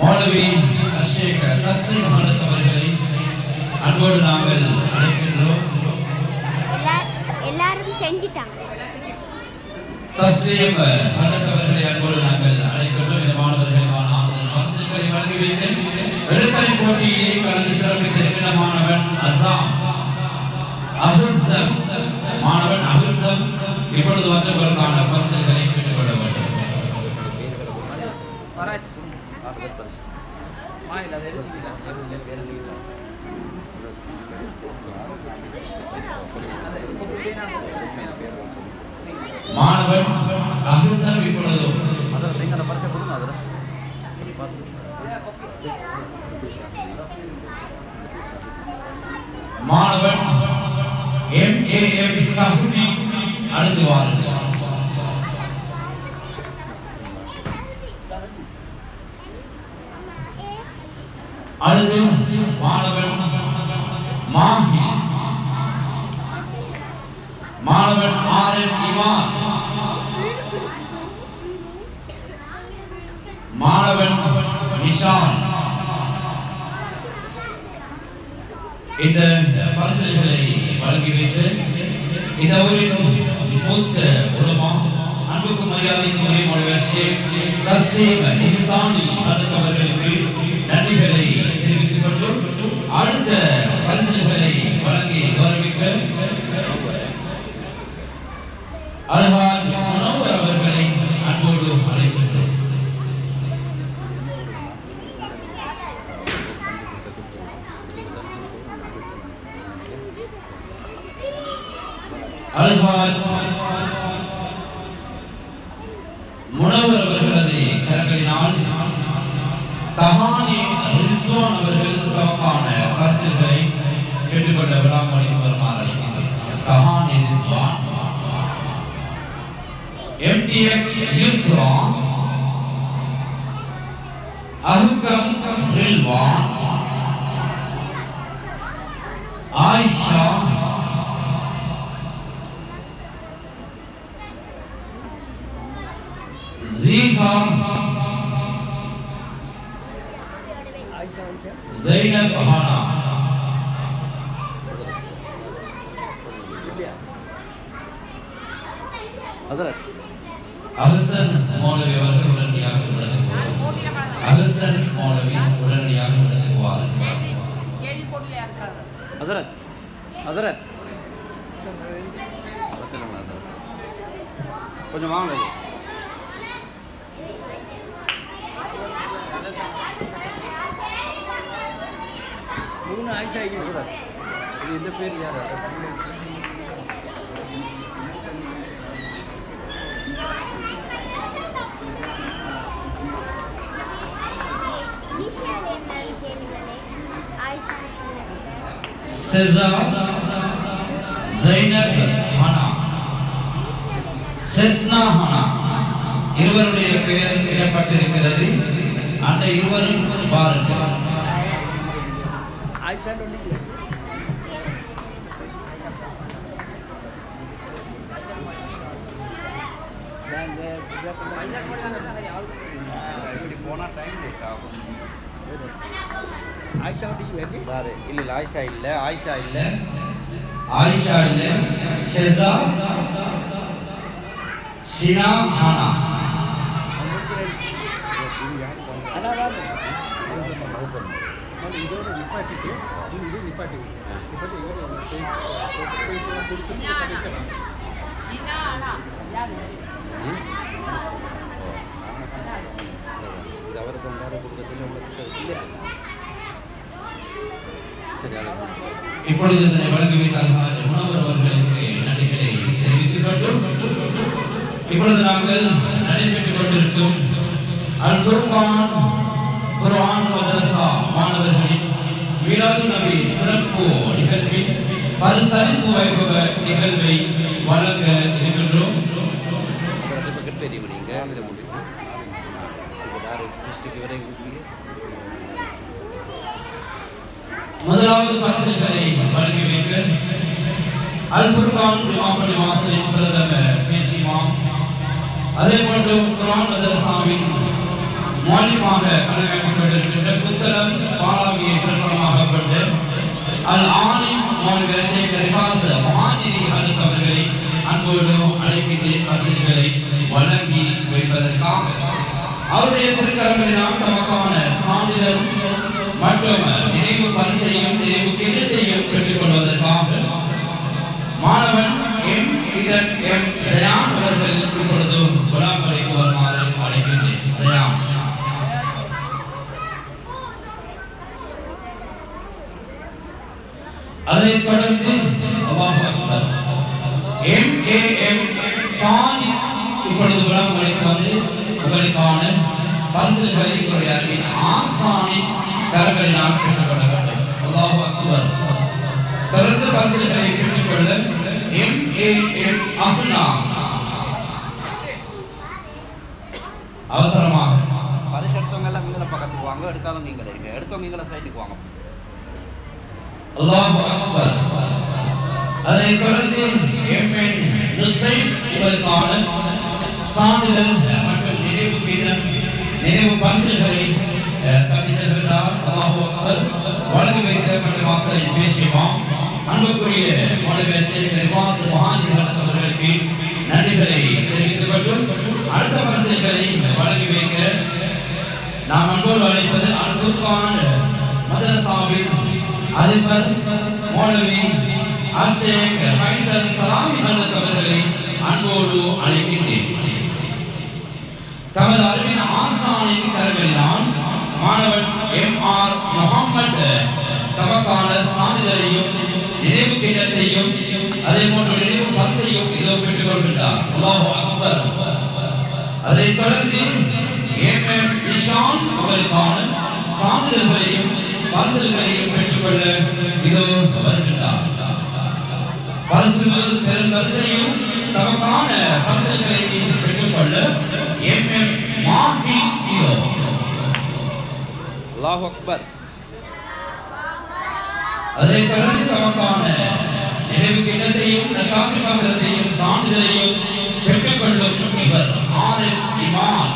மௌலவி அஷேக் தஸ்லீம் ஹலத் அவர்களை அன்போடு நாங்கள் அழைக்கின்றோம். எல்லா- எல்லாரும் செஞ்சிட்டாங்க. தஸ்லீம் ஹலத் அவர்களை அன்போடு நாங்கள் அழைக்கின்றோம். இந்த மாணவர்களுக்கான ஆதரவு பரிசுகளை வழங்கி வைத்து எழுத்தறி போட்டியிலே கலந்து சிறப்பித்திருக்கிற மாணவன் அசாம். அகுசம் மாணவன் அகுசம் இப்பொழுது வந்தவர்களுக்கான பரிசுகளை பெற்றுக்கொள்ள வேண்டும். Faraj. Main lah dari மாணவன் அகுசம் இப்பொழுது ಅದರ ತೆಂಗನ ಪರಿಚಯ ಕೊಡು ಅದರ மாணவன் எம் ஏ எம் சகுதி அடுத்து வாருங்கள் அடுத்து மாணவன் மாஹி மாணவன் ஆர் எம் இமான் மாணவன் நிஷான். இந்த பரிசல்களை வழங்கி வைத்து இந்த ஊரின் மூத்த உலமா அன்புக்கு மரியாதைக்கு உரிய மொழி தஸ்லீம் இன்சானி ஹதரத் அவர்களுக்கு அல்ஹாஜ் முனவர் அவர்களை அன்போடு அழைக்கின்றோம். அல்ஹாஜ் முனவர் அவர்களது கரங்களினால் தஹானி ஸ்தியம் யுஸ்ரா அஹுகம் ரில்வான் ஆயிஷா ஜீகா زینب ہانا حضرت அரசன் மௌலவி அவர்கள் உடனடியாக விளக்குவார் அரசன் மௌலவி உடனடியாக விளக்குவார் ஹதரத் ஹதரத் கொஞ்சம் வாங்க. மூணு ஆயிஷா ஹதரத் இது எந்த பேர் யார்? செஸா ஜைனப் ஹானா. செஸ்னா ஹானா. இருவருடைய பெயர் இடப்பட்டிருக்கிறது அந்த இருவரும் பாருங்கள். போனால் டைம் லேட் ஆகும். ஆயிஷா இல்லை இல்லை ஆயிஷா இல்லை ஆயிஷா இல்லை ஆயிஷா இல்ல செஸா ஷினா வாரு இதோட நிப்பாட்டிட்டு இது நிப்பாட்டி நிப்பாட்டி இவரு படிக்கலாம் இது அவருக்கு வந்தாரு கொடுக்கறதுல உங்களுக்கு இல்லை சரி அதை இப்பொழுது இதனை வழங்கி வைத்தார்கள் உணவர் அவர்களுக்கு நன்றிகளை தெரிவித்துக் கொண்டும் இப்பொழுது நாங்கள் நடைபெற்றுக் கொண்டிருக்கும் அல் குர்பான் குர்ஆன் மதரசா மாணவர்களின் மீலாது நபி சிறப்பு நிகழ்வின் பரிசளிப்பு வைபவ நிகழ்வை வழங்க இருக்கின்றோம். முதலாவது பரிசளிப்பதை வழங்கி வைக்க அல்புர்கான் குர்ஆன் வாசலின் பிரதமர் பேஷிமா அதே போன்று குரான் மதரசாவின் மாநிலமாக கணக்காக்கப்பட்டிருக்கின்ற புத்தகம் பாலாவியை பிரபலமாக கொண்டு அல் ஆணி மாநில ஷேக் ரிபாஸ் மகாஜினி ஹலத் அவர்களை அன்போடு அழைக்கின்ற ஆசிரியர்களை வழங்கி வைப்பதற்காக. அவருடைய திருக்கரங்களினால் தமக்கான சான்றிதழ் மற்றும் நினைவு பரிசையும் நினைவு கிண்ணத்தையும் பெற்றுக் கொள்வதற்காக மாணவன் எம் இதன் எம் ஜயான் அவர்கள் இப்பொழுது குலாமலைக்கு வருமாறு அழைக்கின்றேன். ஜயான் அதைத் தொடர்ந்து அல்லாஹ் அக்பர். எம் ஏ எம் சாதி இப்பொழுது விளம்பரங்களுக்கு வந்து உங்களுக்கான பரிசுகளை ஆசானின் கரங்களினால் பெற்றுக்கொள்ள வேண்டும் அல்லாஹ் அக்பர். பரிசுகளை பெற்றுக்கொள்ள எம் ஏ எம் அப்னா. அவசரமாக. பரிசு எடுத்தவங்க எல்லாம் நீங்கள பக்கத்துக்கு வாங்க எடுக்காதவங்க நீங்களே எடுத்தவங்க நீங்கள சைட்டுக்கு வாங்க. அல்லாஹ் அக்பர். அதை தொடர்ந்து எம்என் நுசைன் இவருக்கான சான்றிதழ் மற்றும் நினைவு கீதம் நினைவு பரிசுகளை கவிஞர்களால் அல்லாஹ் அக்பர். வழங்கி வைத்த மற்றும் வாசலில் பேசியோம் அன்புக்குரிய மாணவர் ஷேக் ரிவாஸ் மகான் அவர்களுக்கு நன்றிகளை தெரிவித்துக் கொண்டும் அடுத்த பரிசுகளை வழங்கி வைக்க நாம் அன்போடு அழைப்பது அன்புக்கான மதரசாவின் அதிபர் மௌலவி அஷேக் ஃபைசல் சலாமி ஹசரத் அவர்களை அன்போடு அழைக்கின்றேன். தமது அறிவின் ஆசானின் கருவினால் மாணவன் எம் ஆர் முகமது தமக்கான சான்றிதழையும் நினைவு கிண்ணத்தையும் அதே போன்ற நினைவு பசையும் இதோ பெற்றுக் கொள்கின்றார் அல்லாஹு அக்பர். அதைத் தொடர்ந்து எம் எம் இஷான் அவருக்கான சான்றிதழ்களையும் பரிசுகளையும் பெற்றுக்கொள்ள இதோ வருகின்றார். பரிசுகள் பெரும் வரிசையும் தமக்கான பரிசுகளையும் பெற்றுக்கொள்ள எம் எம் மார்பி இதோ. அல்லாஹ் அக்பர். அதை தொடர்ந்து தமக்கான நினைவுக்கு கிண்ணத்தையும் நகாமி பத்திரத்தையும் சான்றிதழையும் பெற்றுக்கொள்ளும் இவர் ஆரிஃப் இமான்.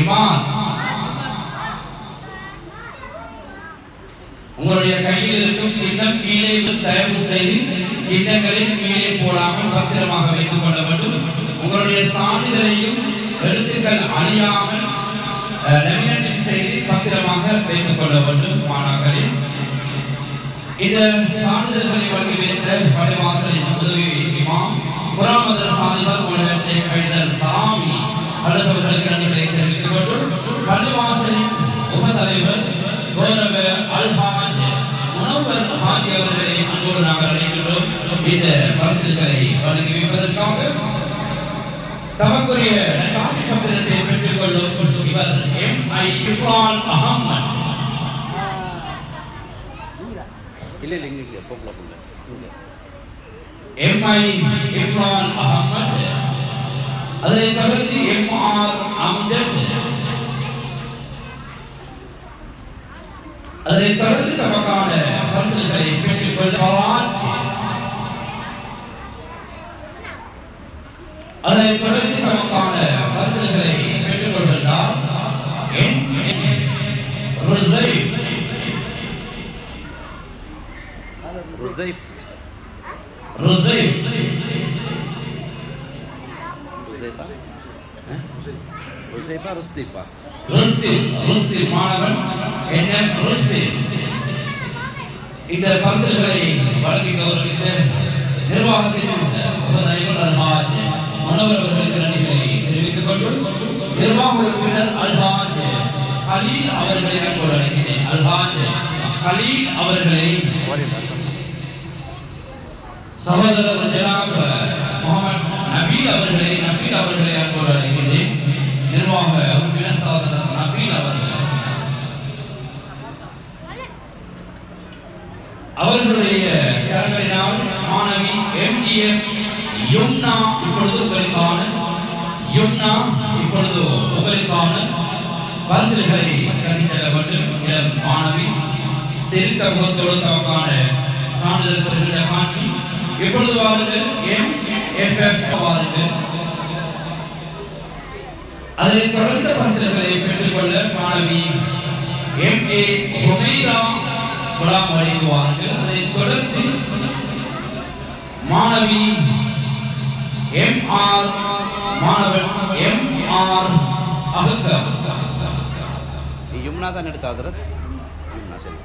இமான். உங்களுடைய கையில் இருக்கும் கிண்ணம் கீழே தயவு செய்து கிண்ணங்களில் கீழே போடாமல் பத்திரமாக வைத்துக் கொள்ள வேண்டும். உங்களுடைய சான்றிதழையும் எழுத்துக்கள் அழியாமல் லெமினேட்டிங் செய்து சான்றாக வைத்துக் கொள்ள வேண்டும் மாணாக்கரில் இந்த சான்றிதழ்களை வழங்கி வைத்த பள்ளிவாசலின் உதவி இமாம் புறாமத சாதிபர் மொழிவர் ஷேக் ஃபைசல் சாமி அடுத்தவர்களுக்கு நன்றிகளை தெரிவித்துக் கொண்டு பள்ளிவாசலின் உபதலைவர் கௌரவ அல்ஹாஜ் முனவர் ஆகியவர்களை அன்போடு நாங்கள் அழைக்கின்றோம். இந்த பரிசுகளை வழங்கி வைப்பதற்காக தமக்குரிய நகாமி பத்திரத்தை பெற்றுக் கொள்ளும் இவர் எம். ஐ. இஃபான் அகமது இல்ல இல்ல இங்க இங்க பொம்பளை புள்ள இங்க. எம்ஐ இம்ரான் அகமது அதனைத் தொடர்ந்து எம். ஆர். அம்ஜத். அதைத் தொடர்ந்து தமக்கான பரிசுகளை பெற்றுக் கொள்வார். அதைத் தொடர்ந்து தமக்கான பரிசுகளை பெற்றுக் ருசைப். ருசைஃப் ருசைப். ருசைஃபா ஆ? ருசைஃபா ருஸ்தீஃபா ருஸ்தி ருஸ்தி மாணவன் என்எம் ருஸ்தி? இந்த பரிசுகளை வழங்கி கௌரவித்த நிர்வாகத்தின் மனோகர் அவர்களுக்கு நன்றிகளை தெரிவித்துக் கொண்டு நிர்வாக உறுப்பினர் அல்ஹாஜ் கலீல் அவர்களை அன்போடு அழைக்கிறேன். அல்ஹாஜ் கலீல் அவர்களை சகோதரர் ஜனாப் முகமது நபீல் அவர்களை நபீல் அவர்களை அன்போடு அழைக்கிறேன். நிர்வாக உறுப்பினர் சகோதரர் நபீல் அவர்கள். அவர்களுடைய கரங்களினால் மாணவி எம்டிஎம் யும்னா இப்பொழுது உங்களுக்கான யும்னா இப்பொழுது உங்களுக்கான பரிசுகளை கட்டித்தர வேண்டும். இளம் மாணவி சிரித்த முகத்தோடு தமக்கான சான்றிதழ் பெறுகின்ற காட்சி இப்பொழுது வாருங்கள். எம் எஃப் எஃப் வாருங்கள். அதை தொடர்ந்த பரிசுகளை பெற்றுக்கொள்ள மாணவி எம் ஏ ஹுமைரா குலாம் வழங்குவார்கள் அதை தொடர்ந்து மாணவி எம் ஆர் மாணவன் எம் ஆர் அகத்தர் யும்னா தான் எடுத்த ஹதரத் யும்னா சரி